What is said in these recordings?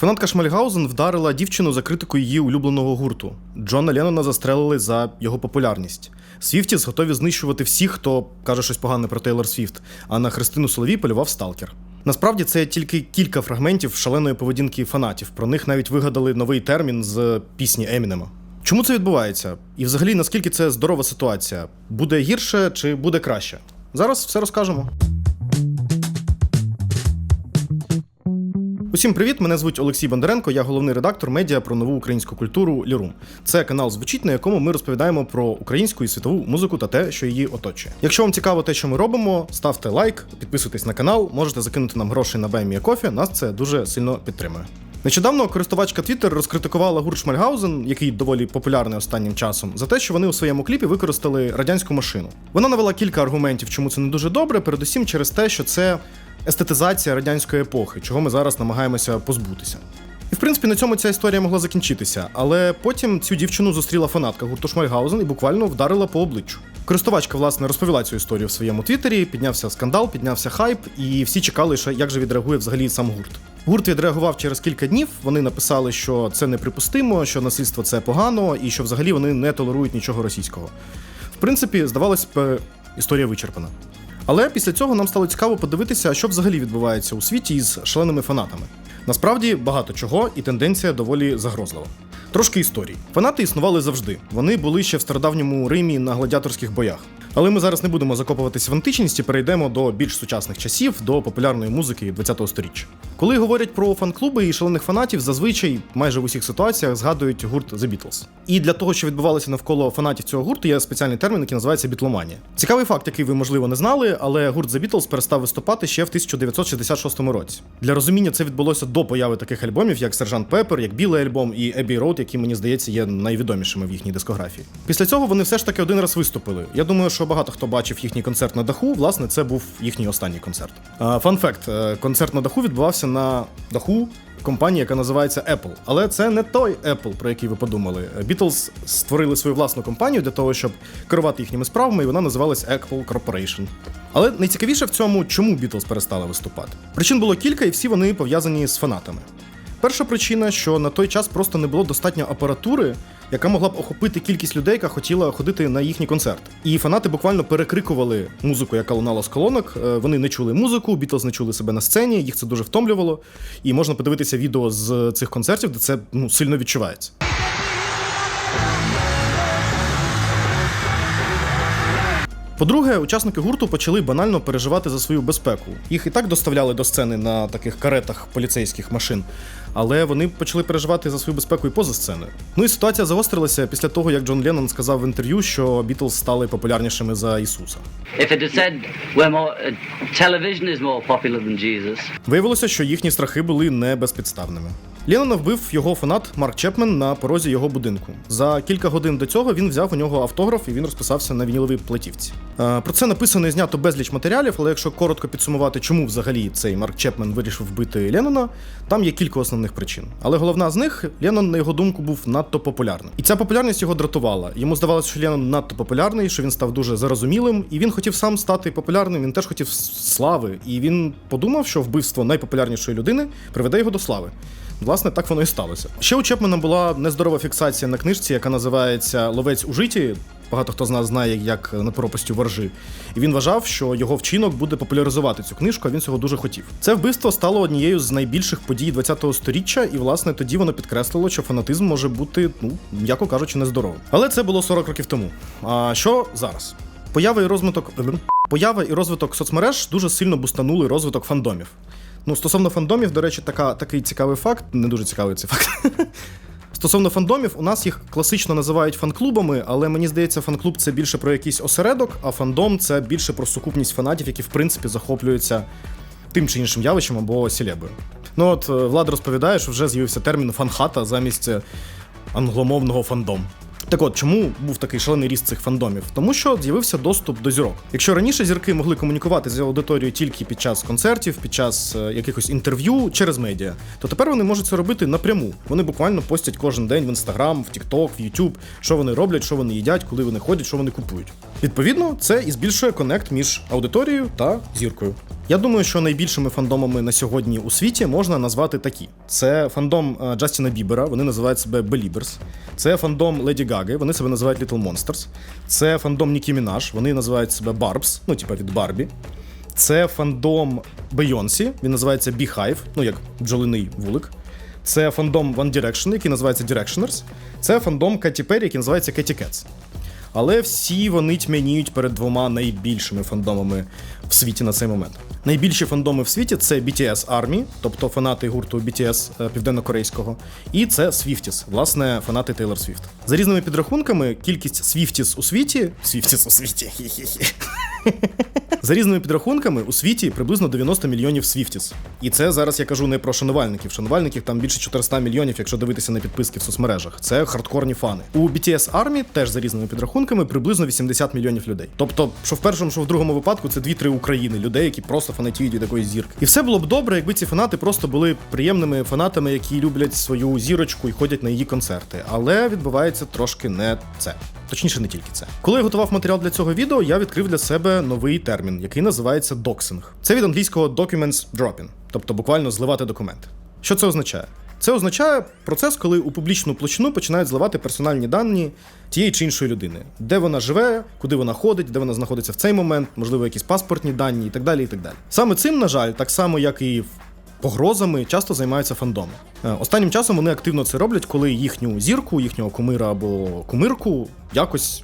Фанатка Шмальгаузен вдарила дівчину за критику її улюбленого гурту. Джона Леннона застрелили за його популярність. Свіфтіс готові знищувати всіх, хто каже щось погане про Тейлор Свіфт, а на Христину Соловій полював сталкер. Насправді це тільки кілька фрагментів шаленої поведінки фанатів. Про них навіть вигадали новий термін з пісні Емінема. Чому це відбувається? І взагалі наскільки це здорова ситуація? Буде гірше чи буде краще? Зараз все розкажемо. Усім привіт! Мене звуть Олексій Бондаренко, я головний редактор медіа про нову українську культуру Лірум. Це канал звучить, на якому ми розповідаємо про українську і світову музику та те, що її оточує. Якщо вам цікаво те, що ми робимо, ставте лайк, підписуйтесь на канал, можете закинути нам гроші на Кофі. Нас це дуже сильно підтримує. Нещодавно користувачка Twitter розкритикувала гурт Шмальгаузен, який доволі популярний останнім часом, за те, що вони у своєму кліпі використали радянську машину. Вона навела кілька аргументів, чому це не дуже добре, передусім через те, що це естетизація радянської епохи, чого ми зараз намагаємося позбутися. І в принципі на цьому ця історія могла закінчитися, але потім цю дівчину зустріла фанатка гурту Шмальгаузен і буквально вдарила по обличчю. Користувачка, власне, розповіла цю історію в своєму твіттері, піднявся скандал, піднявся хайп, і всі чекали, що як же відреагує взагалі сам гурт. Гурт відреагував через кілька днів. Вони написали, що це неприпустимо, що насильство це погано, і що взагалі вони не толерують нічого російського. В принципі, здавалось б, історія вичерпана. Але після цього нам стало цікаво подивитися, що взагалі відбувається у світі із шаленими фанатами. Насправді багато чого, і тенденція доволі загрозлива. Трошки історії. Фанати існували завжди. Вони були ще в стародавньому Римі на гладіаторських боях. Але ми зараз не будемо закопуватися в античність і перейдемо до більш сучасних часів, до популярної музики ХХ століття. Коли говорять про фан-клуби і шалених фанатів, зазвичай майже в усіх ситуаціях згадують гурт The Beatles. І для того, що відбувалося навколо фанатів цього гурту, є спеціальний термін, який називається бітломанія. Цікавий факт, який ви можливо не знали, але гурт The Beatles перестав виступати ще в 1966 році. Для розуміння це відбулося до появи таких альбомів, як Сержант Пеппер, як Білий альбом і Abbey Road, які мені здається є найвідомішими в їхній дискографії. Після цього вони все ж таки один раз виступили. Я думаю, що багато хто бачив їхній концерт на даху. Власне, це був їхній останній концерт. Фан факт: концерт на даху відбувався на даху. Компанії, яка називається Apple. Але це не той Apple, про який ви подумали. Beatles створили свою власну компанію для того, щоб керувати їхніми справами, і вона називалась Apple Corporation. Але найцікавіше в цьому, чому Beatles перестали виступати. Причин було кілька, і всі вони пов'язані з фанатами. Перша причина, що на той час просто не було достатньо апаратури, яка могла б охопити кількість людей, яка хотіла ходити на їхні концерти. І фанати буквально перекрикували музику, яка лунала з колонок. Е, Вони не чули музику, Бітлз не чули себе на сцені, їх це дуже втомлювало. І можна подивитися відео з цих концертів, де це ну, сильно відчувається. По-друге, учасники гурту почали банально переживати за свою безпеку. Їх і так доставляли до сцени на таких каретах поліцейських машин, але вони почали переживати за свою безпеку і поза сценою. Ну і ситуація загострилася після того, як Джон Леннон сказав в інтерв'ю, що Бітлз стали популярнішими за Ісуса. Uh, Виявилося, що їхні страхи були не безпідставними. Леннона вбив його фанат Марк Чепмен на порозі його будинку. За кілька годин до цього він взяв у нього автограф і він розписався на вініловій платівці. Е, Про це написано і знято безліч матеріалів, але якщо коротко підсумувати, чому взагалі цей Марк Чепмен вирішив вбити Леннона, там є кілька основних причин. Але головна з них Леннон, на його думку, був надто популярним. І ця популярність його дратувала. Йому здавалося, що Леннон надто популярний, що він став дуже зарозумілим, і він хотів сам стати популярним. Він теж хотів слави. І він подумав, що вбивство найпопулярнішої людини приведе його до слави. Власне, так воно і сталося. Ще у Чепмена була нездорова фіксація на книжці, яка називається Ловець у житті. Багато хто з нас знає, як над пропастю воржи. І він вважав, що його вчинок буде популяризувати цю книжку, а він цього дуже хотів. Це вбивство стало однією з найбільших подій ХХ століття, і власне тоді воно підкреслило, що фанатизм може бути, ну м'яко кажучи, нездоровим. Але це було 40 років тому. А що зараз? Поява і розвиток поява і розвиток соцмереж дуже сильно бустанули розвиток фандомів. Ну, стосовно фандомів, до речі, така, такий цікавий факт, не дуже цікавий цей факт. Стосовно фандомів, у нас їх класично називають фан-клубами, але мені здається, фан-клуб це більше про якийсь осередок, а фандом це більше про сукупність фанатів, які в принципі захоплюються тим чи іншим явищем або сілебою. Ну от е, Влад розповідає, що вже з'явився термін фан-хата замість е, англомовного фандом. Так от, чому був такий шалений ріст цих фандомів? Тому що з'явився доступ до зірок. Якщо раніше зірки могли комунікувати з аудиторією тільки під час концертів, під час е, якихось інтерв'ю через медіа, то тепер вони можуть це робити напряму. Вони буквально постять кожен день в інстаграм, в Тікток, в Ютуб, що вони роблять, що вони їдять, коли вони ходять, що вони купують. Відповідно, це і збільшує конект між аудиторією та зіркою. Я думаю, що найбільшими фандомами на сьогодні у світі можна назвати такі: це фандом е, Джастіна Бібера, вони називають себе Beliebers. Це фандом Леді Гаги, вони себе називають Little Monsters. Це фандом Нікі Мінаш, вони називають себе Барбс, ну типа від Барбі. Це фандом Бейонсі, він називається Beehive, ну як бджолиний вулик. Це фандом One Direction, який називається Directioners. Це фандом Katy Perry, який називається Katy Cats. Але всі вони тьмяніють перед двома найбільшими фандомами в світі на цей момент. Найбільші фандоми в світі це BTS Army, тобто фанати гурту BTS е, південно-корейського, і це Swifties, власне, фанати Taylor Swift. За різними підрахунками, кількість Swifties у світі. Swifties у світі. За різними підрахунками, у світі приблизно 90 мільйонів Swifties. І це зараз я кажу не про шанувальників. Шанувальників там більше 400 мільйонів, якщо дивитися на підписки в соцмережах. Це хардкорні фани. У BTS Army теж за різними підрахунками приблизно 80 мільйонів людей. Тобто, що в першому, що в другому випадку, це 2-3 України, людей, які просто фанатіють від якоїсь зірки. І все було б добре, якби ці фанати просто були приємними фанатами, які люблять свою зірочку і ходять на її концерти. Але відбувається трошки не це. Точніше, не тільки це. Коли я готував матеріал для цього відео, я відкрив для себе новий термін, який називається доксинг. Це від англійського documents dropping, тобто буквально зливати документи. Що це означає? Це означає процес, коли у публічну площину починають зливати персональні дані тієї чи іншої людини, де вона живе, куди вона ходить, де вона знаходиться в цей момент, можливо, якісь паспортні дані і так далі. І так далі. Саме цим, на жаль, так само як і погрозами часто займаються фандоми. Е, Останнім часом вони активно це роблять, коли їхню зірку, їхнього кумира або кумирку якось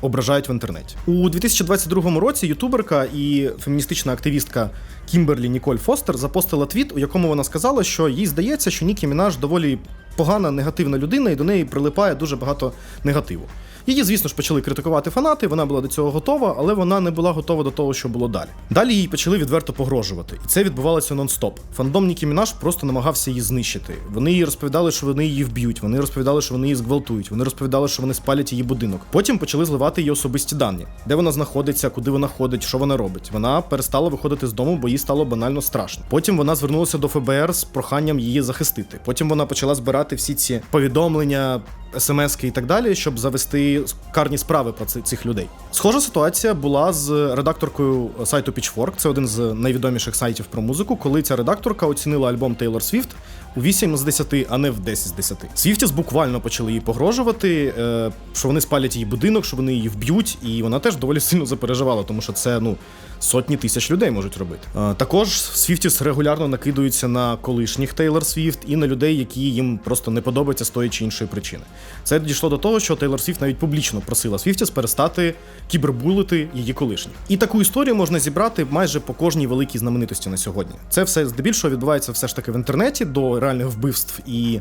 ображають в інтернеті. У 2022 році ютуберка і феміністична активістка Кімберлі Ніколь Фостер запостила твіт, у якому вона сказала, що їй здається, що Нікі Мінаж доволі погана негативна людина, і до неї прилипає дуже багато негативу. Її, звісно ж, почали критикувати фанати, вона була до цього готова, але вона не була готова до того, що було далі. Далі їй почали відверто погрожувати, і це відбувалося нон-стоп. Фандом Нікі Мінаш просто намагався її знищити. Вони їй розповідали, що вони її вб'ють. Вони розповідали, що вони її зґвалтують. Вони розповідали, що вони спалять її будинок. Потім почали зливати її особисті дані, де вона знаходиться, куди вона ходить, що вона робить. Вона перестала виходити з дому, бо їй стало банально страшно. Потім вона звернулася до ФБР з проханням її захистити. Потім вона почала збирати всі ці повідомлення. СМСки і так далі, щоб завести карні справи про цих людей. Схожа ситуація була з редакторкою сайту Pitchfork, це один з найвідоміших сайтів про музику, коли ця редакторка оцінила альбом Taylor Swift у 8 з 10, а не в 10 з 10. Свіфтіс буквально почали їй погрожувати, е, що вони спалять її будинок, що вони її вб'ють, і вона теж доволі сильно запереживала, тому що це ну. Сотні тисяч людей можуть робити. Е, Також Свіфтіс регулярно накидуються на колишніх Тейлор Свіфт і на людей, які їм просто не подобаються з тої чи іншої причини. Це дійшло до того, що Тейлор Свіфт навіть публічно просила Свіфтіс перестати кібербулити її колишніх. І таку історію можна зібрати майже по кожній великій знаменитості на сьогодні. Це все здебільшого відбувається все ж таки в інтернеті до реальних вбивств і.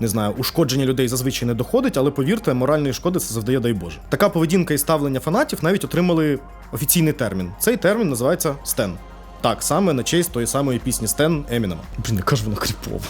Не знаю, ушкодження людей зазвичай не доходить, але повірте, моральної шкоди це завдає, дай Боже. Така поведінка і ставлення фанатів навіть отримали офіційний термін. Цей термін називається Стен. Так, саме на честь тої самої пісні Стен Емінема. Блін, яка ж вона кріпово.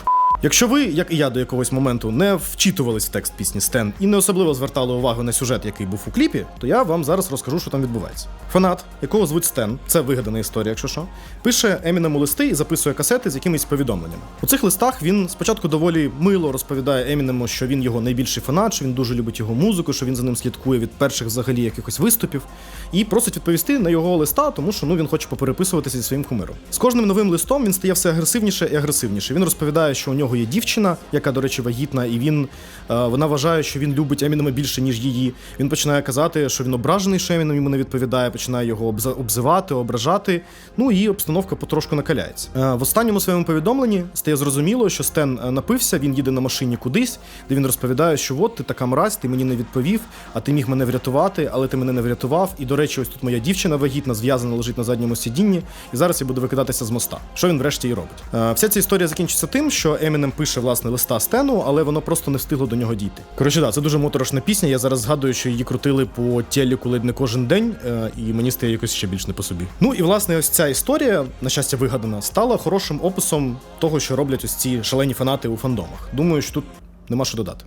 Якщо ви, як і я до якогось моменту, не вчитувались в текст пісні Стен і не особливо звертали увагу на сюжет, який був у кліпі, то я вам зараз розкажу, що там відбувається. Фанат, якого звуть Стен, це вигадана історія, якщо що, пише Емінему листи і записує касети з якимись повідомленнями. У цих листах він спочатку доволі мило розповідає Емінему, що він його найбільший фанат, що він дуже любить його музику, що він за ним слідкує від перших взагалі якихось виступів, і просить відповісти на його листа, тому що ну він хоче попереписуватися зі своїм кумиром. З кожним новим листом він стає все агресивніше і агресивніше. Він розповідає, що у нього є дівчина, яка, до речі, вагітна, і він е, вона вважає, що він любить Емінема більше, ніж її. Він починає казати, що він ображений, що Емінем йому не відповідає, починає його обзивати, ображати. Ну і обстановка потрошку накаляється. Е, в останньому своєму повідомленні стає зрозуміло, що Стен е, напився, він їде на машині кудись, де він розповідає, що от ти така мразь, ти мені не відповів, а ти міг мене врятувати, але ти мене не врятував. І до речі, ось тут моя дівчина вагітна, зв'язана, лежить на задньому сидінні, і зараз я буду викидатися з моста. Що він врешті і робить? Вся ця історія закінчиться тим, що Емінем пише власне листа Стену, але воно просто не встигло до нього дійти. Коротше, да, це дуже моторошна пісня. Я зараз згадую, що її крутили по телеку ледь не кожен день, е, і мені стає якось ще більш не по собі. Ну і власне, ось ця історія, на щастя, вигадана, стала хорошим описом того, що роблять ось ці шалені фанати у фандомах. Думаю, що тут нема що додати.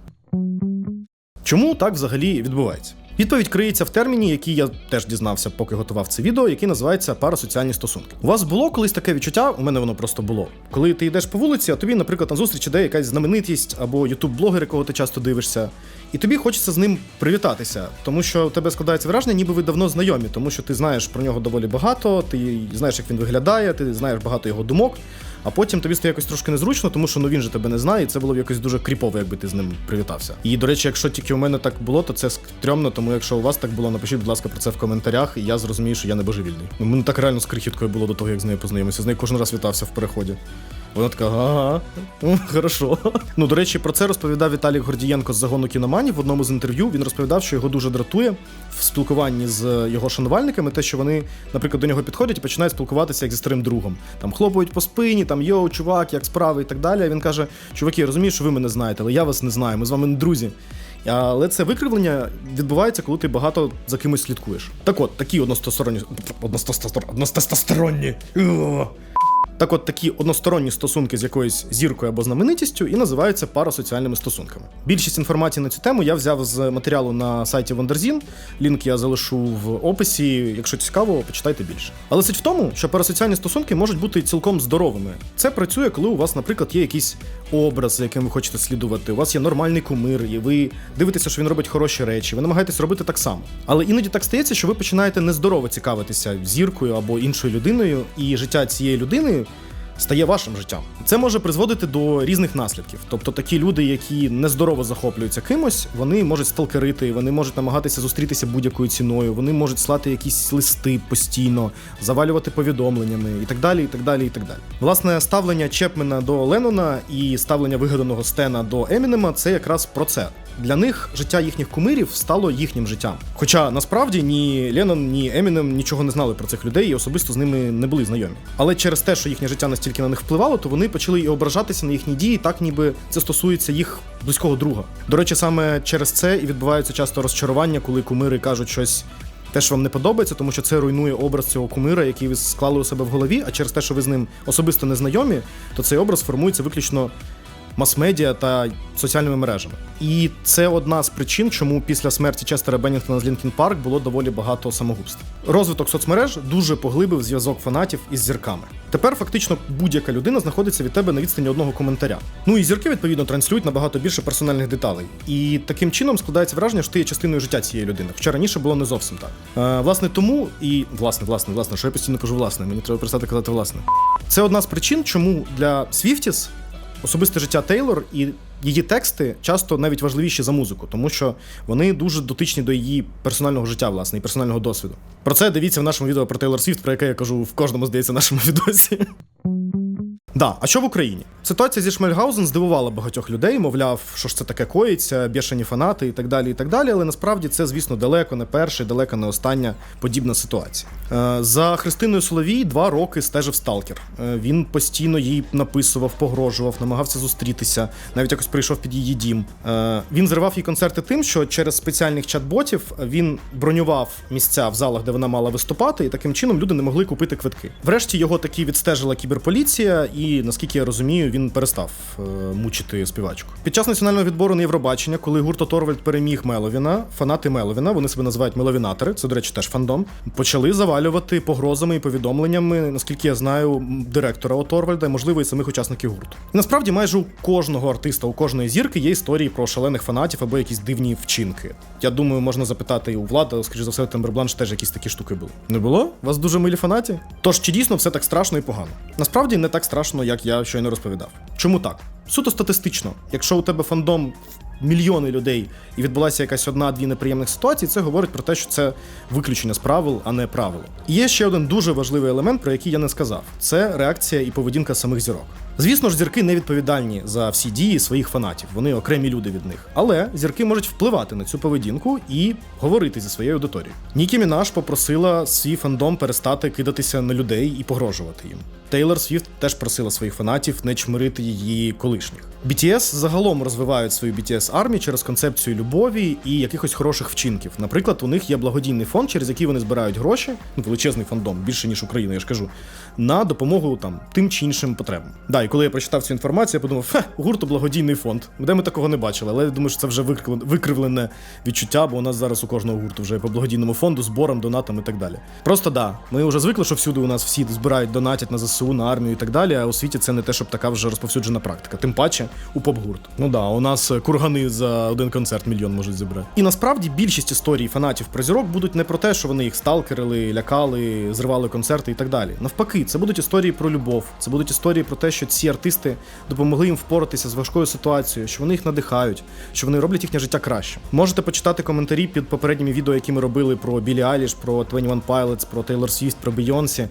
Чому так взагалі відбувається? Відповідь криється в терміні, який я теж дізнався, поки готував це відео, який називається парасоціальні стосунки. У вас було колись таке відчуття, у мене воно просто було. Коли ти йдеш по вулиці, а тобі, наприклад, на зустріч іде якась знаменитість або ютуб-блогер, якого ти часто дивишся, і тобі хочеться з ним привітатися, тому що у тебе складається враження, ніби ви давно знайомі, тому що ти знаєш про нього доволі багато, ти знаєш, як він виглядає, ти знаєш багато його думок. А потім тобі стає якось трошки незручно, тому що ну він же тебе не знає, і це було б якось дуже кріпово, якби ти з ним привітався. І до речі, якщо тільки у мене так було, то це стрьомно, тому якщо у вас так було, напишіть, будь ласка, про це в коментарях, і я зрозумію, що я не божевільний. Ну, мене так реально з крихіткою було до того, як з нею познайомився. З нею кожен раз вітався в переході. Вона така, ага, ну, хорошо. Ну, до речі, про це розповідав Віталій Гордієнко з загону кіноманів в одному з інтерв'ю. Він розповідав, що його дуже дратує в спілкуванні з його шанувальниками, те, що вони, наприклад, до нього підходять і починають спілкуватися як зі старим другом. Там хлопають по спині, там йоу, чувак, як справи і так далі. А він каже: Чуваки, я розумію, що ви мене знаєте, але я вас не знаю, ми з вами не друзі. Але це викривлення відбувається, коли ти багато за кимось слідкуєш. Так от, такі. Одностосторонні. Так от такі односторонні стосунки з якоюсь зіркою або знаменитістю і називаються парасоціальними стосунками. Більшість інформації на цю тему я взяв з матеріалу на сайті Wonderzin. Лінк я залишу в описі. Якщо цікаво, почитайте більше. Але суть в тому, що парасоціальні стосунки можуть бути цілком здоровими. Це працює, коли у вас, наприклад, є якийсь образ, за яким ви хочете слідувати. У вас є нормальний кумир, і ви дивитеся, що він робить хороші речі. Ви намагаєтесь робити так само. Але іноді так стається, що ви починаєте нездорово цікавитися зіркою або іншою людиною, і життя цієї людини стає вашим життям. Це може призводити до різних наслідків. Тобто такі люди, які нездорово захоплюються кимось, вони можуть сталкерити, вони можуть намагатися зустрітися будь-якою ціною, вони можуть слати якісь листи постійно, завалювати повідомленнями і так далі. і так далі, і так далі. Власне, ставлення Чепмена до Леннона і ставлення вигаданого Стена до Емінема це якраз про це. Для них життя їхніх кумирів стало їхнім життям. Хоча насправді ні Леннон, ні Емінем нічого не знали про цих людей і особисто з ними не були знайомі. Але через те, що їхнє життя настільки на них впливало, то вони почали і ображатися на їхні дії, так ніби це стосується їх близького друга. До речі, саме через це і відбуваються часто розчарування, коли кумири кажуть щось. Те, що вам не подобається, тому що це руйнує образ цього кумира, який ви склали у себе в голові, а через те, що ви з ним особисто не знайомі, то цей образ формується виключно мас-медіа та соціальними мережами. І це одна з причин, чому після смерті Честера Беннінгтона з Лінкін Парк було доволі багато самогубств. Розвиток соцмереж дуже поглибив зв'язок фанатів із зірками. Тепер фактично будь-яка людина знаходиться від тебе на відстані одного коментаря. Ну і зірки відповідно транслюють набагато більше персональних деталей. І таким чином складається враження, що ти є частиною життя цієї людини. Хоча раніше було не зовсім так. Е, власне, тому і власне, власне, власне, що я постійно кажу, власне, мені треба перестати казати власне. Це одна з причин, чому для Свіфтіс особисте життя Тейлор і її тексти часто навіть важливіші за музику, тому що вони дуже дотичні до її персонального життя, власне, і персонального досвіду. Про це дивіться в нашому відео про Тейлор Свіфт, про яке я кажу в кожному, здається, нашому відосі. Да, а що в Україні? Ситуація зі Шмельгаузен здивувала багатьох людей, мовляв, що ж це таке коїться, бішані фанати і так далі. і так далі. Але насправді це, звісно, далеко не перша, далеко не остання подібна ситуація. Е, за Христиною Соловій два роки стежив сталкер. Е, він постійно їй написував, погрожував, намагався зустрітися, навіть якось прийшов під її дім. Е, він зривав їй концерти тим, що через спеціальних чат-ботів він бронював місця в залах, де вона мала виступати, і таким чином люди не могли купити квитки. Врешті його таки відстежила кіберполіція, і наскільки я розумію, він перестав е, мучити співачку. Під час національного відбору на Євробачення, коли гурт Торвальд переміг Меловіна, фанати Меловіна, вони себе називають меловінатори, це, до речі, теж фандом, почали завалювати погрозами і повідомленнями, наскільки я знаю, директора Оторвальда, можливо, і самих учасників гурту. І насправді майже у кожного артиста, у кожної зірки є історії про шалених фанатів або якісь дивні вчинки. Я думаю, можна запитати і у влада, скоріш за все, Тембербланш теж якісь такі штуки були. Не було? У вас дуже милі фанаті? Тож чи дійсно все так страшно і погано? Насправді не так страшно, як я щойно розповідав. Чому так? Суто статистично, якщо у тебе фандом мільйони людей і відбулася якась одна-дві неприємних ситуації, це говорить про те, що це виключення з правил, а не правило. І є ще один дуже важливий елемент, про який я не сказав: це реакція і поведінка самих зірок. Звісно ж, зірки не відповідальні за всі дії своїх фанатів, вони окремі люди від них. Але зірки можуть впливати на цю поведінку і говорити зі своєю аудиторією. Нікі Мінаш попросила свій фандом перестати кидатися на людей і погрожувати їм. Тейлор Свіфт теж просила своїх фанатів не чмирити її колишніх. BTS загалом розвивають свою BTS армію через концепцію любові і якихось хороших вчинків. Наприклад, у них є благодійний фонд, через який вони збирають гроші, ну величезний фондом, більше ніж Україна, я ж кажу, на допомогу там тим чи іншим потребам. Да, і коли я прочитав цю інформацію, я подумав, хе, гурту благодійний фонд. Де ми такого не бачили, але я думаю, що це вже викривлене відчуття, бо у нас зараз у кожного гурту вже по благодійному фонду, зборам, донатам і так далі. Просто да, ми вже звикли, що всюди у нас всі збирають, донатять на ЗСУ, на армію і так далі. А у світі це не те, щоб така вже розповсюджена практика. Тим паче у поп-гурт. Ну да, у нас е, кургани за один концерт мільйон можуть зібрати. І насправді більшість історій фанатів про зірок будуть не про те, що вони їх сталкерили, лякали, зривали концерти і так далі. Навпаки, це будуть історії про любов, це будуть історії про те, що ці артисти допомогли їм впоратися з важкою ситуацією, що вони їх надихають, що вони роблять їхнє життя краще. Можете почитати коментарі під попередніми відео, які ми робили про Білі Айліш, про 21 Pilots, про Тейлор Свіфт, про Бейонсі.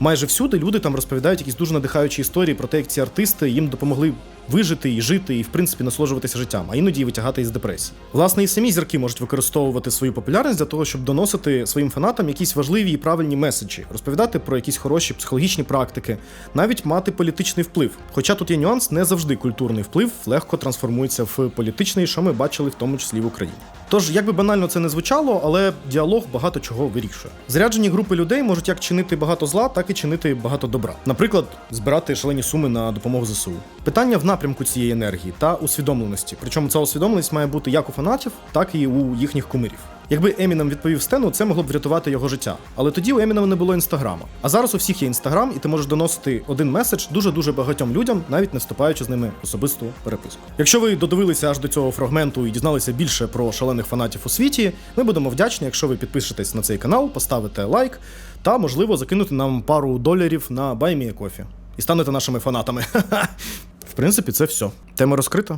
Майже всюди люди там розповідають якісь дуже надихаючі історії про те, як ці артисти їм допомогли вижити і жити, і в принципі насолоджуватися життям, а іноді й витягати із депресії. Власне, і самі зірки можуть використовувати свою популярність для того, щоб доносити своїм фанатам якісь важливі і правильні меседжі, розповідати про якісь хороші психологічні практики, навіть мати політичний вплив. Хоча тут є нюанс, не завжди культурний вплив легко трансформується в політичний, що ми бачили в тому числі в Україні. Тож, як би банально це не звучало, але діалог багато чого вирішує. Заряджені групи людей можуть як чинити багато зла, так і чинити багато добра. Наприклад, збирати шалені суми на допомогу ЗСУ. Питання в напрямку цієї енергії та усвідомленості. Причому ця усвідомленість має бути як у фанатів, так і у їхніх кумирів. Якби Емінем відповів Стену, це могло б врятувати його життя. Але тоді у Емінема не було інстаграма. А зараз у всіх є інстаграм, і ти можеш доносити один меседж дуже дуже багатьом людям, навіть не вступаючи з ними в особисту переписку. Якщо ви додивилися аж до цього фрагменту і дізналися більше про шалених фанатів у світі, ми будемо вдячні, якщо ви підпишетесь на цей канал, поставите лайк та, можливо, закинути нам пару доларів на BuyMeACoffee. І станете нашими фанатами. В принципі, це все. Тема розкрита.